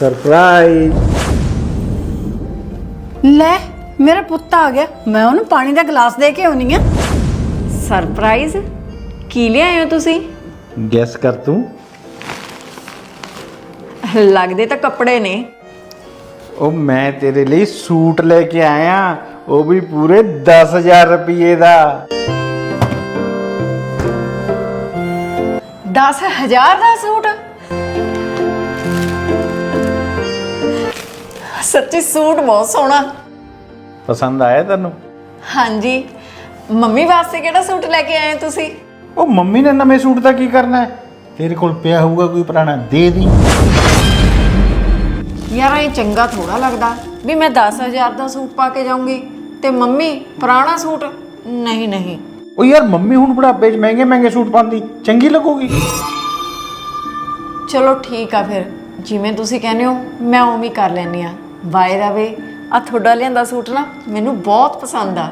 Surprise ਲੈ ਮੇਰਾ ਪੁੱਤ ਆ ਗਿਆ। ਮੈਂ ਉਹਨੂੰ ਪਾਣੀ ਦਾ ਗਲਾਸ ਦੇ ਕੇ ਆਉਣੀ ਆ। ਸਰਪ੍ਰਾਈਜ਼ ਕੀ ਲਿਆਏ ਹੋ ਤੁਸੀਂ? ਗੈਸ ਕਰ ਤੂੰ। ਲੱਗਦੇ ਤਾਂ ਕੱਪੜੇ ਨੇ। ਉਹ ਮੈਂ ਤੇਰੇ ਲਈ ਸੂਟ ਲੈ ਕੇ ਆਇਆ। ਉਹ ਵੀ ਪੂਰੇ 10000 ਰੁਪਏ ਦਾ। 10000 ਦਾ ਸੂਟ? ਸੱਚੀ ਸੂਟ ਬਹੁਤ ਸੋਹਣਾ। ਪਸੰਦ ਆਇਆ ਤੈਨੂੰ? ਹਾਂਜੀ। ਮੰਮੀ ਵਾਸਤੇ ਕਿਹੜਾ ਸੂਟ ਲੈ ਕੇ ਆਏ ਤੁਸੀਂ? ਉਹ ਮੰਮੀ ਨੇ ਨਵੇਂ ਸੂਟ ਦਾ ਕੀ ਕਰਨਾ ਹੈ? ਤੇਰੇ ਕੋਲ ਪਿਆ ਹੋਊਗਾ ਕੋਈ ਪੁਰਾਣਾ ਦੇ ਦੀ। ਯਾਰ ਇਹ ਚੰਗਾ ਥੋੜਾ ਲੱਗਦਾ ਵੀ ਮੈਂ 10000 ਦਾ ਸੂਟ ਪਾ ਕੇ ਜਾਊਂਗੀ ਤੇ ਮੰਮੀ ਪੁਰਾਣਾ ਸੂਟ? ਨਹੀਂ ਨਹੀਂ। ਉਹ ਯਾਰ ਮੰਮੀ ਹੁਣ ਬੁਢਾਪੇ 'ਚ ਮਹਿੰਗੇ ਮਹਿੰਗੇ ਸੂਟ ਪਾਉਂਦੀ ਚੰਗੀ ਲੱਗੂਗੀ? ਚਲੋ ਠੀਕ ਆ ਫਿਰ। ਜਿਵੇਂ ਤੁਸੀਂ ਕਹਿੰਦੇ ਹੋ ਮੈਂ ਉਵੇਂ ਹੀ ਕਰ ਲੈਣੀ ਆ ਬਾਏ ਦਾ ਵੇ ਆ ਤੁਹਾਡਾ ਲਿਆਂਦਾ ਸੂਟ ਨਾ ਮੈਨੂੰ ਬਹੁਤ ਪਸੰਦ ਆ।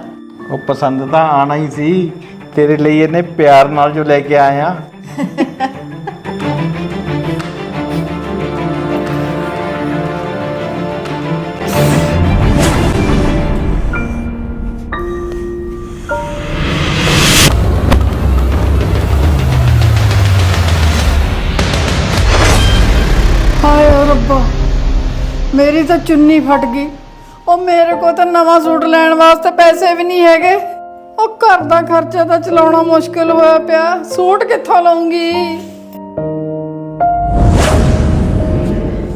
ਉਹ ਪਸੰਦ ਤਾਂ ਆਣਾ ਹੀ ਸੀ। ਤੇਰੇ ਲਈ ਇਹਨੇ ਪਿਆਰ ਨਾਲ ਜੋ ਲੈ ਕੇ ਆਇਆ ਮੇਰੀ ਤਾਂ ਚੁੰਨੀ ਫਟ ਗਈ। ਉਹ ਮੇਰੇ ਕੋਲ ਤਾਂ ਨਵਾਂ ਸੂਟ ਲੈਣ ਵਾਸਤੇ ਪੈਸੇ ਵੀ ਨਹੀਂ ਹੈਗੇ। ਉਹ ਘਰ ਦਾ ਖਰਚਾ ਤਾਂ ਚਲਾਉਣਾ ਮੁਸ਼ਕਲ ਹੋਇਆ ਪਿਆ। ਸੂਟ ਕਿੱਥੋਂ ਲਵਾਂਗੀ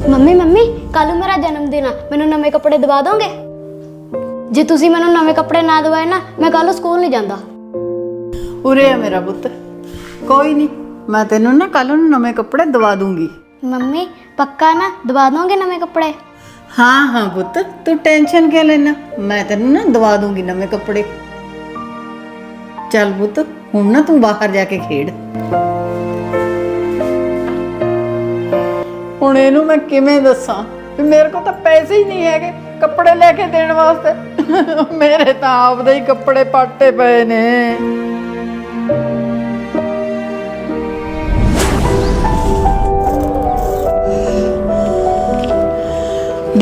ਮੰਮੀ ਮੰਮੀ ਕੱਲ ਨੂੰ ਮੇਰਾ ਜਨਮ ਦਿਨ ਆ। ਮੈਨੂੰ ਨਵੇਂ ਕੱਪੜੇ ਦਵਾ ਦੋਗੇ? ਜੇ ਤੁਸੀਂ ਮੈਨੂੰ ਨਵੇਂ ਕੱਪੜੇ ਨਾ ਦਵਾਏ ਨਾ ਮੈਂ ਕੱਲ ਸਕੂਲ ਨਹੀਂ ਜਾਂਦਾ। ਉਰੇ ਆ ਮੇਰਾ ਪੁੱਤ। ਕੋਈ ਨਹੀਂ ਮੈਂ ਤੈਨੂੰ ਨਾ ਕੱਲ ਨੂੰ ਨਵੇਂ ਕੱਪੜੇ ਦਵਾ ਦੂੰਗੀ। ਮੰਮੀ ਪੱਕਾ ਨਾ? ਦਵਾ ਦੋਗੇ ਨਵੇਂ ਕੱਪੜੇ? ਹਾਂ ਹਾਂ ਪੁੱਤ, ਤੂੰ ਟੈਨਸ਼ਨ ਕਿਉਂ ਲੈਣਾ ਮੈਂ ਤੈਨੂੰ ਨਾ ਦਵਾ ਦੂੰਗੀ ਨਵੇਂ ਕੱਪੜੇ। ਚੱਲ ਪੁੱਤ, ਹੁਣ ਨਾ ਤੂੰ ਬਾਹਰ ਜਾ ਕੇ ਖੇਡ। ਹੁਣ ਇਹਨੂੰ ਮੈਂ ਕਿਵੇਂ ਦੱਸਾਂ? ਵੀ ਮੇਰੇ ਕੋਲ ਤਾਂ ਪੈਸੇ ਹੀ ਨਹੀਂ ਹੈਗੇ ਕੱਪੜੇ ਲੈ ਕੇ ਦੇਣ ਵਾਸਤੇ। ਮੇਰੇ ਤਾਂ ਆਪਦੇ ਹੀ ਕੱਪੜੇ ਪਾਟੇ ਪਏ ਨੇ।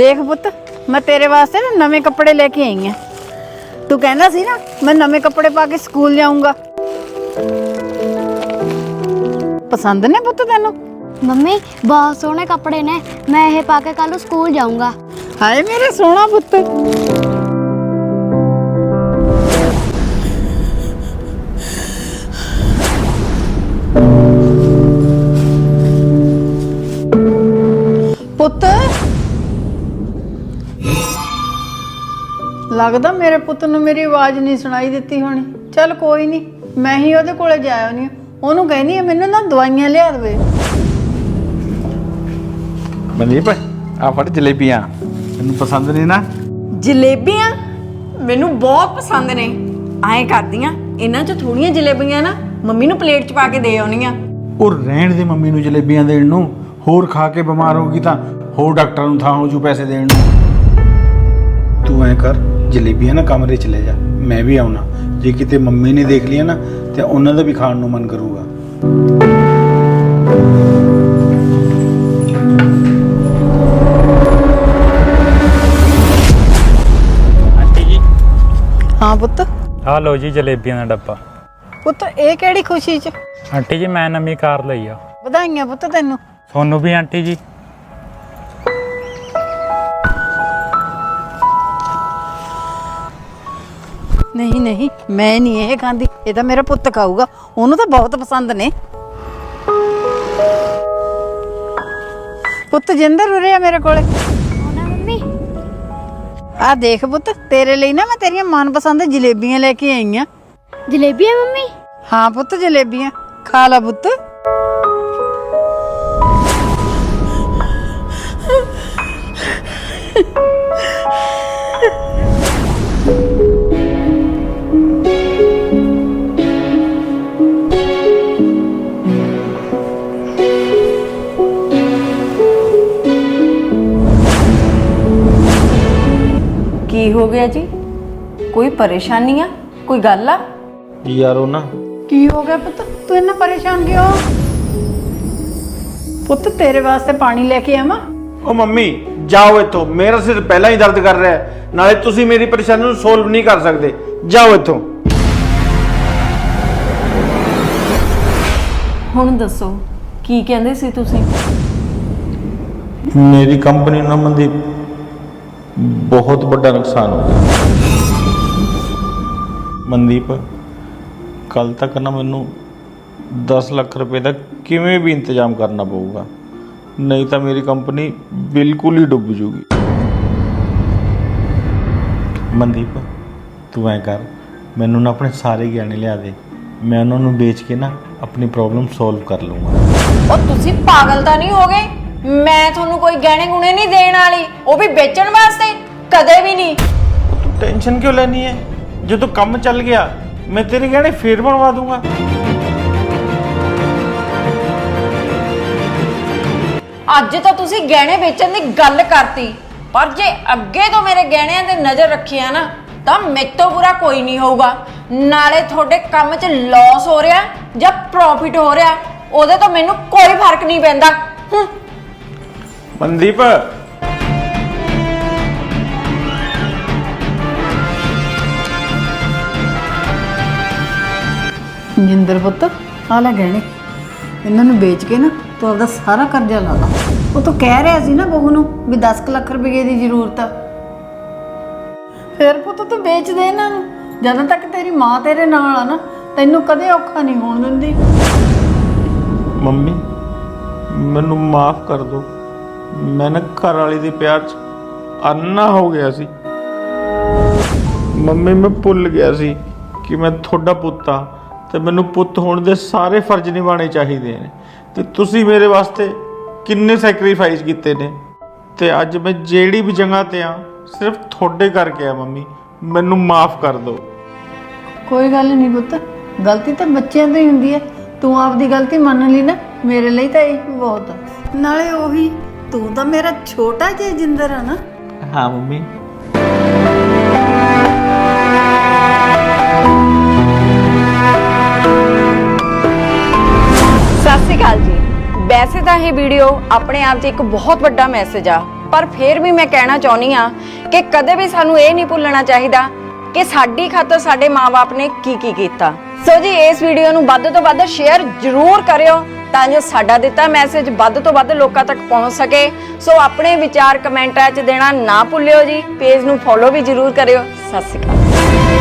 ਦੇਖ ਪੁੱਤ ਮੈਂ ਤੇਰੇ ਵਾਸਤੇ ਨਾ ਨਵੇਂ ਕੱਪੜੇ ਲੈ ਕੇ ਆਈ ਆ ਤੂੰ ਕਹਿੰਦਾ ਸੀ ਨਾ ਮੈਂ ਨਵੇਂ ਕੱਪੜੇ ਪਾ ਕੇ ਸਕੂਲ ਜਾਊਂਗਾ ਪਸੰਦ ਨੇ ਪੁੱਤ ਤੈਨੂੰ ਮੰਮੀ ਬਹੁਤ ਸੋਹਣੇ ਕੱਪੜੇ ਨੇ ਮੈਂ ਇਹ ਪਾ ਕੇ ਕੱਲ ਨੂੰ ਸਕੂਲ ਜਾਊਂਗਾ ਹਾਏ ਮੇਰੇ ਸੋਹਣਾ ਪੁੱਤ ਪੁੱਤ ਲੱਗਦਾ ਮੇਰੇ ਪੁੱਤ ਨੂੰ ਮੇਰੀ ਆਵਾਜ਼ ਨਹੀਂ ਸੁਣਾਈ ਦਿੱਤੀ ਹੋਣੀ। ਚੱਲ ਕੋਈ ਨਹੀਂ ਮੈਂ ਹੀ ਉਹਦੇ ਕੋਲੇ ਜਾ ਆਉਣੀ ਉਹਨੂੰ ਕਹਿੰਦੀ ਆ ਮੈਨੂੰ ਨਾ ਦਵਾਈਆਂ ਲਿਆ ਦੇਵੇ। ਮਨਦੀਪ ਆ ਫੜ ਜਲੇਬੀਆਂ। ਤੈਨੂੰ ਪਸੰਦ ਨਹੀਂ ਨਾ? ਜਲੇਬੀਆਂ? ਮੈਨੂੰ ਬਹੁਤ ਪਸੰਦ ਨੇ। ਐਂ ਕਰਦੀਆਂ ਇਹਨਾਂ 'ਚ ਥੋੜੀਆਂ ਜਲੇਬੀਆਂ ਨਾ ਮੰਮੀ ਨੂੰ ਪਲੇਟ 'ਚ ਪਾ ਕੇ ਦੇ ਆਉਣੀਆਂ ਉਹ ਰਹਿਣ ਦੇ ਮੰਮੀ ਨੂੰ ਜਲੇਬੀਆਂ ਦੇਣ ਨੂੰ। ਹੋਰ ਖਾ ਕੇ ਬਿਮਾਰ ਹੋਗੀ ਤਾਂ ਹੋਰ ਡਾਕਟਰ ਨੂੰ ਥਾਂ ਹੋ ਜੂ ਪੈਸੇ ਦੇਣ ਨੂੰ। ਤੂੰ ਐ ਕਰ ਜਲੇਬੀਆਂ ਨਾ ਕਮਰੇ ਚ ਲੈ ਜਾ ਮੈਂ ਵੀ ਆਉਣਾ। ਜੇ ਕਿਤੇ ਮੰਮੀ ਨੇ ਦੇਖ ਲਿਆ ਨਾ ਤੇ ਉਹਨਾਂ ਦਾ ਵੀ ਖਾਣ ਨੂੰ ਮਨ ਕਰੂਗਾ। ਆਂਟੀ ਜੀ। ਹਾਂ ਪੁੱਤ। ਆ ਲਓ ਜੀ ਜਲੇਬੀਆਂ ਦਾ ਡੱਬਾ। ਪੁੱਤ ਇਹ ਕਿਹੜੀ ਖੁਸ਼ੀ 'ਚ? ਆਂਟੀ ਜੀ ਮੈਂ ਨਵੀਂ ਕਾਰ ਲਈ ਆ। ਵਧਾਈਆਂ ਪੁੱਤ ਤੈਨੂੰ। ਤੁਹਾਨੂੰ ਵੀ ਆਂਟੀ ਜੀ। ਨਹੀਂ ਮੈਂ ਨਹੀਂ ਇਹ ਖਾਂਦੀ। ਇਹ ਤਾਂ ਮੇਰਾ ਪੁੱਤ ਖਾਊਗਾ। ਉਹਨੂੰ ਤਾਂ ਬਹੁਤ ਪਸੰਦ ਨੇ। ਪੁੱਤ ਜਿੰਦਰ ਉਰੇ ਆ ਮੇਰੇ ਕੋਲੇ। ਆਉਣਾ ਮੰਮੀ। ਆ ਦੇਖ ਪੁੱਤ ਤੇਰੇ ਲਈ ਨਾ ਮੈਂ ਤੇਰੀਆਂ ਮਨਪਸੰਦ ਜਲੇਬੀਆਂ ਲੈ ਕੇ ਆਈ ਆ। ਜਲੇਬੀ ਹੈ ਮੰਮੀ? ਹਾਂ ਪੁੱਤ ਜਲੇਬੀਆਂ। ਖਾ ਲਾ ਪੁੱਤ। ਹੋ ਗਿਆ ਜੀ? ਕੋਈ ਪਰੇਸ਼ਾਨੀ ਆ? ਕੋਈ ਗੱਲ ਆ? ਯਾਰ ਉਹ ਨਾ। ਕੀ ਹੋ ਗਿਆ ਪੁੱਤ? ਤੂੰ ਇੰਨਾ ਪਰੇਸ਼ਾਨ ਕਿਉਂ? ਪੁੱਤ ਤੇਰੇ ਵਾਸਤੇ ਪਾਣੀ ਲੈ ਕੇ ਆਵਾਂ? ਉਹ ਮੰਮੀ ਜਾਓ ਇੱਥੋਂ। ਮੇਰਾ ਸਿਰ ਪਹਿਲਾਂ ਹੀ ਦਰਦ ਕਰ ਰਿਹਾ ਹੈ। ਨਾਲੇ ਤੁਸੀਂ ਮੇਰੀ ਪਰੇਸ਼ਾਨੀ ਨੂੰ ਸੋਲਵ ਨਹੀਂ ਕਰ ਸਕਦੇ। ਜਾਓ ਇੱਥੋਂ। ਹੁਣ ਦੱਸੋ ਕੀ ਕਹਿੰਦੇ ਸੀ ਤੁਸੀਂ? ਮੇਰੀ ਕੰਪਨੀ ਨੂੰ ਮਨਦੀਪ। ਬਹੁਤ ਵੱਡਾ ਨੁਕਸਾਨ ਹੋ ਗਿਆ। ਮਨਦੀਪ, ਕੱਲ ਤੱਕ ਨਾ ਮੈਨੂੰ 10 ਲੱਖ ਰੁਪਏ ਦਾ ਕਿਵੇਂ ਵੀ ਇੰਤਜ਼ਾਮ ਕਰਨਾ ਪਊਗਾ। ਨਹੀਂ ਤਾਂ ਮੇਰੀ ਕੰਪਨੀ ਬਿਲਕੁਲ ਹੀ ਡੁੱਬ ਜੂਗੀ। ਮਨਦੀਪ, ਤੂੰ ਐ ਕਰ, ਮੈਨੂੰ ਨਾ ਆਪਣੇ ਸਾਰੇ ਗਹਿਣੇ ਲਿਆ ਦੇ। ਮੈਂ ਉਹਨਾਂ ਨੂੰ ਵੇਚ ਕੇ ਨਾ ਆਪਣੀ ਪ੍ਰੋਬਲਮ ਸੋਲਵ ਕਰ ਲੂੰਗਾ ਉਹ ਤੁਸੀਂ ਪਾਗਲ ਤਾਂ ਨਹੀਂ ਹੋ ਗਏ ਮੈਂ ਤੁਹਾਨੂੰ ਕੋਈ ਗਹਿਣੇ ਗੁਣੇ ਨਹੀਂ ਦੇਣ ਵਾਲੀ ਉਹ ਵੀ ਵੇਚਣ ਵਾਸਤੇ? ਕਦੇ ਵੀ ਨਹੀਂ। ਤੂੰ ਟੈਨਸ਼ਨ ਕਿਉਂ ਲੈਣੀ ਹੈ ਜਦੋਂ ਕੰਮ ਚੱਲ ਗਿਆ ਮੈਂ ਤੇਰੇ ਗਹਿਣੇ ਫੇਰ ਬਣਵਾ ਦੂੰਗਾ। ਅੱਜ ਤਾਂ ਤੁਸੀਂ ਗਹਿਣੇ ਵੇਚਣ ਦੀ ਗੱਲ ਕਰਤੀ ਪਰ ਜੇ ਅੱਗੇ ਤੋਂ ਮੇਰੇ ਗਹਿਣਿਆਂ ਤੇ ਨਜ਼ਰ ਰੱਖਿਆ ਨਾ ਤਾਂ ਮੇਰੇ ਤੋਂ ਬੁਰਾ ਕੋਈ ਨਹੀਂ ਹੋਊਗਾ। ਨਾਲੇ ਤੁਹਾਡੇ ਕੰਮ 'ਚ ਲਾਸ ਹੋ ਰਿਹਾ ਜਾਂ ਪ੍ਰੋਫਿਟ ਹੋ ਰਿਹਾ ਉਹਦੇ ਤੋਂ ਮੈਨੂੰ ਕੋਈ ਫ਼ਰਕ ਨਹੀਂ ਪੈਂਦਾ। ਹੂੰ। ਮਨਦੀਪ। ਜਿੰਦਰ ਪੁੱਤ ਆ ਲੈ ਗਹਿਣੇ। ਇਹਨਾਂ ਨੂੰ ਵੇਚ ਕੇ ਨਾ ਤੂੰ ਆਪਦਾ ਸਾਰਾ ਕਰਜ਼ਾ ਲਾ ਲਾ। ਉਹ ਤਾਂ ਕਹਿ ਰਿਹਾ ਸੀ ਨਾ ਬਹੂ ਨੂੰ ਵੀ 10 ਕੁ ਲੱਖ ਰੁਪਏ ਦੀ ਜ਼ਰੂਰਤ ਆ। ਫਿਰ ਪੁੱਤ ਤੂੰ ਵੇਚ ਦੇ ਇਹਨਾਂ ਨੂੰ। ਜਦੋਂ ਤੱਕ ਤੇਰੀ ਮਾਂ ਤੇਰੇ ਨਾਲ ਆ ਨਾ ਤੈਨੂੰ ਕਦੇ ਔਖਾ ਨਹੀਂ ਹੋਣ ਦਿੰਦੀ। ਮੰਮੀ ਮੈਨੂੰ ਮਾਫ ਕਰ ਦਿਓ। ਮੈਂ ਨਾ ਘਰ ਵਾਲੀ ਦੇ ਪਿਆਰ 'ਚ ਅੰਨਾ ਹੋ ਗਿਆ ਸੀ। ਮੰਮੀ ਮੈਂ ਭੁੱਲ ਗਿਆ ਸੀ ਕਿ ਮੈਂ ਤੁਹਾਡਾ ਪੁੱਤ ਆ ਤੇ ਮੈਨੂੰ ਪੁੱਤ ਹੋਣ ਦੇ ਸਾਰੇ ਫਰਜ਼ ਨਿਭਾਉਣੇ ਚਾਹੀਦੇ ਨੇ। ਤੇ ਤੁਸੀਂ ਮੇਰੇ ਵਾਸਤੇ ਕਿੰਨੇ ਸੈਕਰੀਫਾਈਸ ਕੀਤੇ ਨੇ? ਤੇ ਅੱਜ ਮੈਂ ਜਿਹੜੀ ਵੀ ਜਗ੍ਹਾ ਤੇ ਆ ਸਿਰਫ ਤੁਹਾਡੇ ਕਰਕੇ ਆ ਮੰਮੀ। ਮੈਨੂੰ ਮਾਫ ਕਰ ਦਿਓ। ਕੋਈ ਗੱਲ ਨਹੀਂ ਪੁੱਤ। ਗਲਤੀ ਤਾਂ ਬੱਚਿਆਂ ਤੋਂ ਹੀ ਹੁੰਦੀ ਹੈ। ਤੂੰ ਆਪਦੀ ਗਲਤੀ ਮੰਨ ਲਈ ਨਾ। ਮੇਰੇ ਲਈ ਤਾਂ ਇਹ ਬਹੁਤ ਆ। ਨਾਲੇ ਉਹੀ ਤੂੰ ਤਾਂ ਮੇਰਾ ਛੋਟਾ ਜਿਹਾ ਜਿੰਦਰ ਆ ਨਾ। ਹਾਂ ਮੰਮੀ। ਸਤਿ ਸ਼੍ਰੀ ਅਕਾਲ ਜੀ। ਵੈਸੇ ਤਾਂ ਇਹ ਵੀਡੀਓ ਆਪਣੇ ਆਪ 'ਚ ਇੱਕ ਬਹੁਤ ਵੱਡਾ ਮੈਸੇਜ ਆ ਪਰ ਫਿਰ ਵੀ ਮੈਂ ਕਹਿਣਾ ਚਾਹੁੰਦੀ ਆ ਕਿ ਕਦੇ ਵੀ ਸਾਨੂੰ ਇਹ ਨਹੀਂ ਭੁੱਲਣਾ ਚਾਹੀਦਾ ਕਿ ਸਾਡੀ ਖਾਤਰ ਸਾਡੇ ਮਾਪੇ ਨੇ ਕੀ ਕੀ ਕੀਤਾ। ਸੋ ਜੀ, ਇਸ ਵੀਡੀਓ ਨੂੰ ਵੱਧ ਤੋਂ ਵੱਧ ਸ਼ੇਅਰ ਜ਼ਰੂਰ ਕਰਿਓ ਤਾਂ ਜੋ ਸਾਡਾ ਦਿੱਤਾ ਮੈਸੇਜ ਵੱਧ ਤੋਂ ਵੱਧ ਲੋਕਾਂ ਤੱਕ ਪਹੁੰਚ ਸਕੇ। ਸੋ ਆਪਣੇ ਵਿਚਾਰ ਕਮੈਂਟਾਂ 'ਚ ਦੇਣਾ ਨਾ ਭੁੱਲਿਓ ਜੀ ਪੇਜ ਨੂੰ ਫੋਲੋ ਵੀ ਜ਼ਰੂਰ ਕਰਿਓ। ਸਤਿ ਸ਼੍ਰੀ ਅਕਾਲ।